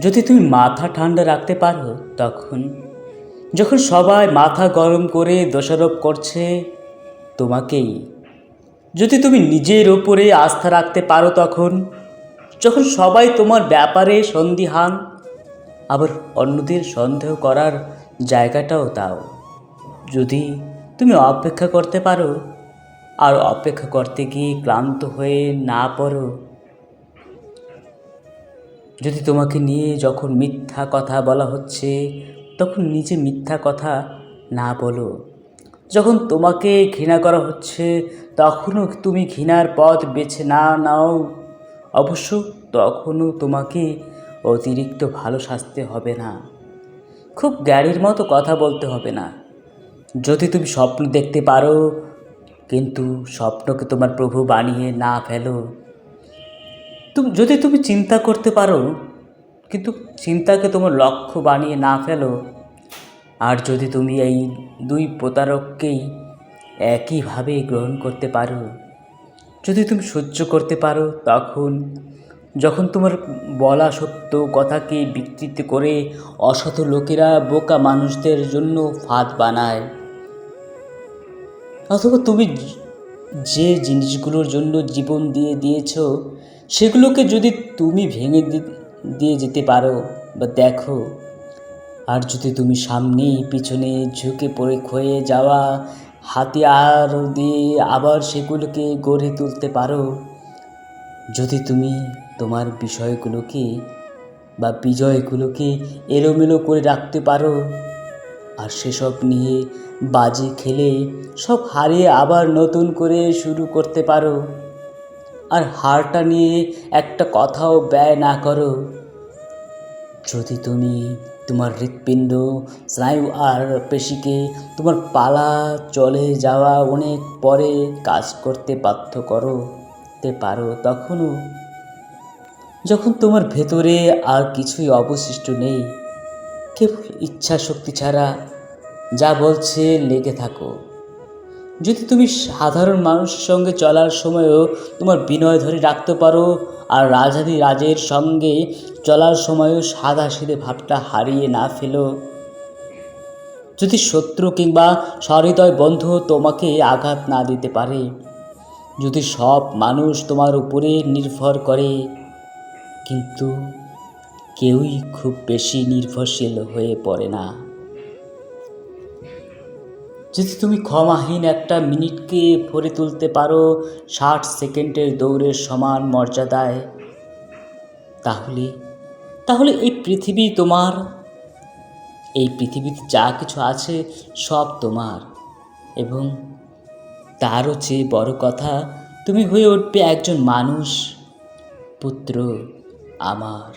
যদি তুমি মাথা ঠান্ডা রাখতে পারো, তখন যখন সবাই মাথা গরম করে দোষারোপ করছে, তোমাকেই। যদি তুমি নিজের ওপরে আস্থা রাখতে পারো, তখন যখন সবাই তোমার ব্যাপারে সন্দিহান, আবার অন্যদের সন্দেহ করার জায়গাটাও দাও। যদি তুমি অপেক্ষা করতে পারো, আর অপেক্ষা করতে গিয়ে ক্লান্ত হয়ে না পড়ো যদি তোমাকে নিয়ে যখন মিথ্যা কথা বলা হচ্ছে, তখন নিজে মিথ্যা কথা না বলো। যখন তোমাকে ঘৃণা করা হচ্ছে, তখনও তুমি ঘৃণার পথ বেছে না নাও। অবশ্য তখনও তোমাকে অতিরিক্ত ভালো সাজতে হবে না। খুব গাড়ির মতো কথা বলতে হবে না। যদি তুমি স্বপ্ন দেখতে পারো, কিন্তু স্বপ্নকে তোমার প্রভু বানিয়ে না ফেলো। তুমি, যদি তুমি চিন্তা করতে পারো, কিন্তু চিন্তাকে তোমার লক্ষ্য বানিয়ে না ফেলো, আর যদি তুমি এই দুই প্রতারককেই একইভাবে গ্রহণ করতে পারো, যদি তুমি সহ্য করতে পারো, তখন যখন তোমার বলা সত্য কথাকে বিকৃত করে অসৎ লোকেরা বোকা মানুষদের জন্য ফাঁদ বানায়, অথবা তুমি যে জিনিসগুলোর জন্য জীবন দিয়ে দিয়েছ, সেগুলোকে যদি তুমি ভেঙে দিয়ে যেতে পারো বা দেখো, আর যদি তুমি সামনে পিছনে ঝুঁকে পড়ে ক্ষয়ে যাওয়া হাতিয়ার দিয়ে আবার সেগুলোকে গড়ে তুলতে পারো, যদি তুমি তোমার বিষয়গুলোকে বা বিজয়গুলোকে এলোমেলো করে রাখতে পারো আর সেসব নিয়ে বাজি খেলে সব হারিয়ে আবার নতুন করে শুরু করতে পারো। আর হারটা নিয়ে একটা কথাও ব্যয় না করো। যদি তুমি তোমার হৃৎপিণ্ড, স্নায়ু আর পেশিকে তোমার পালা চলে যাওয়া অনেক পরে কাজ করতে বাধ্য করো তে পারো তখনও। যখন তোমার ভেতরে আর কিছুই অবশিষ্ট নেই কেবল ইচ্ছা শক্তি ছাড়া যা বলছে লেগে থাকো। যদি তুমি সাধারণ মানুষের সঙ্গে চলার সময়ও তোমার বিনয় ধরে রাখতে পারো আর রাজাদি রাজের সঙ্গে চলার সময়ও সাদা সিধে ভাবটা হারিয়ে না ফেলো। যদি শত্রু কিংবা সহৃদয় বন্ধু তোমাকে আঘাত না দিতে পারে, যদি সব মানুষ তোমার উপরে নির্ভর করে, কিন্তু কেউই খুব বেশি নির্ভরশীল হয়ে পড়ে না। যদি তুমি ক্ষমাহীন একটা মিনিটকে ভরে তুলতে পারো ষাট সেকেন্ডের দৌড়ের সমান মর্যাদায়, তাহলে তাহলে এই পৃথিবী তোমার। এই পৃথিবীতে যা কিছু আছে সব তোমার এবং তারও চেয়ে বড় কথা, তুমি হয়ে উঠবে একজন মানুষ, পুত্র আমার।